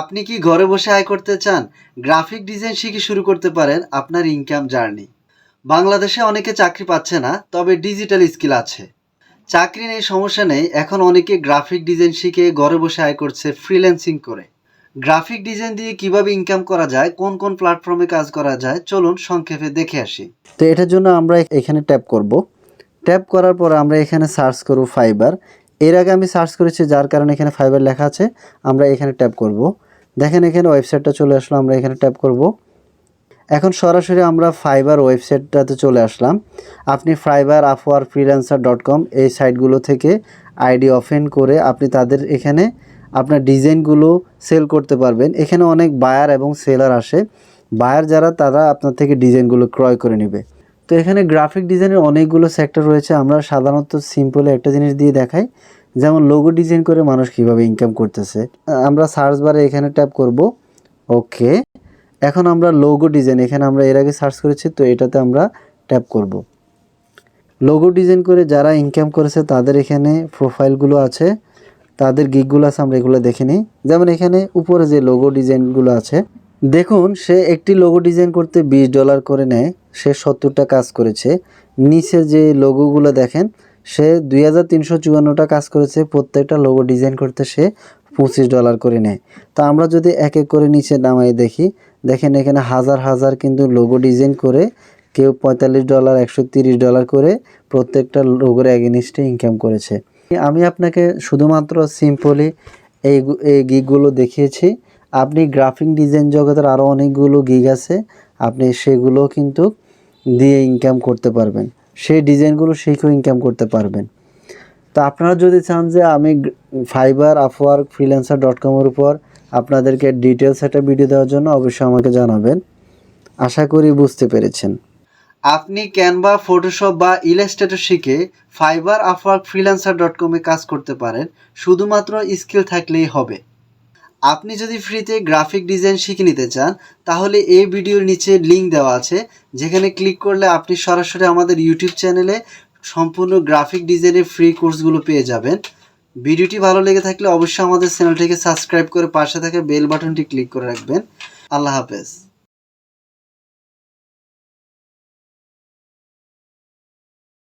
আপনি কি ঘরে বসে আয় করতে চান? গ্রাফিক ডিজাইন শিখে শুরু করতে পারেন আপনার ইনকাম জার্নি বাংলাদেশে অনেকে চাকরি পাচ্ছে না, তবে ডিজিটাল স্কিল আছে। চাকরি নেই, সমস্যা নেই, এখন অনেকে গ্রাফিক ডিজাইন শিখে ঘরে বসে আয় করছে ফ্রিল্যান্সিং করে। গ্রাফিক ডিজাইন দিয়ে কীভাবে ইনকাম করা যায়, কোন কোন প্ল্যাটফর্মে কাজ করা যায়, চলুন সংক্ষেপে দেখে আসি। তো এটার জন্য আমরা এখানে ট্যাপ করব। ট্যাপ করার পর আমরা এখানে সার্চ করব ফাইবার এর আগে আমি সার্চ করেছি, যার কারণে এখানে ফাইবার লেখা আছে, আমরা এখানে ট্যাপ করব। দেখেন এখানে ওয়েবসাইটটা চলে আসলো, আমরা এখানে ট্যাপ করব। এখন সরাসরি আমরা ফাইবার ওয়েবসাইটটাতে চলে আসলাম। আপনি Fiverr Upwork freelancer dot com এই সাইটগুলো থেকে আইডি ওপেন করে আপনি তাদের এখানে আপনার ডিজাইনগুলো সেল করতে পারবেন। এখানে অনেক বায়ার এবং সেলার আসে। বায়ার যারা, তারা আপনার থেকে ডিজাইনগুলো ক্রয় করে নেবে। তো এখানে গ্রাফিক ডিজাইনের অনেকগুলো সেক্টর রয়েছে। আমরা সাধারণত সিম্পলে একটা জিনিস দিয়ে দেখাই। যেমন লোগো ডিজাইন করে মানুষ কীভাবে ইনকাম করতেছে। আমরা সার্চ বারে এখানে ট্যাপ করব ওকে এখন আমরা লোগো ডিজাইন এখানে আমরা এর আগে সার্চ করেছি, তো এটাতে আমরা ট্যাপ করব। লোগো ডিজাইন করে যারা ইনকাম করেছে, তাদের এখানে প্রোফাইলগুলো আছে, তাদের গিকগুলো আছে, আমরা এগুলো দেখে নিই। যেমন এখানে উপরে যে লোগো ডিজাইনগুলো আছে, দেখুন, সে একটি লোগো ডিজাইন করতে বিশ ডলার করে নেয়, সে সত্তরটা কাজ করেছে। নিচে যে লোগোগুলো দেখেন সে দুই হাজার তিনশো চুয়ান্নটা কাজ করেছে, প্রত্যেকটা লোগো ডিজাইন করতে সে পঁচিশ ডলার করে নেয়। তো আমরা যদি এক এক করে নিচে নামাই দেখি, দেখেন এখানে হাজার হাজার কিন্তু লোগো ডিজাইন করে কেউ পঁয়তাল্লিশ ডলার একশো তিরিশ ডলার করে প্রত্যেকটা লোগোর এগেনিস্টে ইনকাম করেছে। আমি আপনাকে শুধুমাত্র সিম্পলি এই এই গিকগুলো দেখিয়েছি। আপনি গ্রাফিক ডিজাইন জগতের আরও অনেকগুলো গিগ আছে, আপনি সেগুলো কিন্তু দিয়ে ইনকাম করতে পারবেন। সেই ডিজাইনগুলো শিখেও ইনকাম করতে পারবেন। তো আপনারা যদি চান যে আমি ফাইবার আফওয়ার্ক ফ্রিল্যান্সার ডট কমের উপর আপনাদেরকে ডিটেলস একটা ভিডিও দেওয়ার জন্য অবশ্যই আমাকে জানাবেন। আশা করি বুঝতে পেরেছেন। আপনি ক্যানভা ফটোশপ বা ইলাস্ট্রেটর শিখে ফাইবার আফওয়ার্ক ফ্রিল্যান্সার ডট কমে কাজ করতে পারেন। শুধুমাত্র স্কিল থাকলেই হবে। আপনি যদি ফ্রিতে গ্রাফিক ডিজাইন শিখে নিতে চান, তাহলে এই ভিডিওর নিচে লিংক দেওয়া আছে, যেখানে ক্লিক করলে আপনি সরাসরি আমাদের ইউটিউব চ্যানেলে সম্পূর্ণ গ্রাফিক ডিজাইনের ফ্রি কোর্সগুলো পেয়ে যাবেন। ভিডিওটি ভালো লেগে থাকলে অবশ্যই আমাদের চ্যানেলটিকে সাবস্ক্রাইব করে পাশে থাকা বেল বাটনটি ক্লিক করে রাখবেন। আল্লাহ হাফেজ।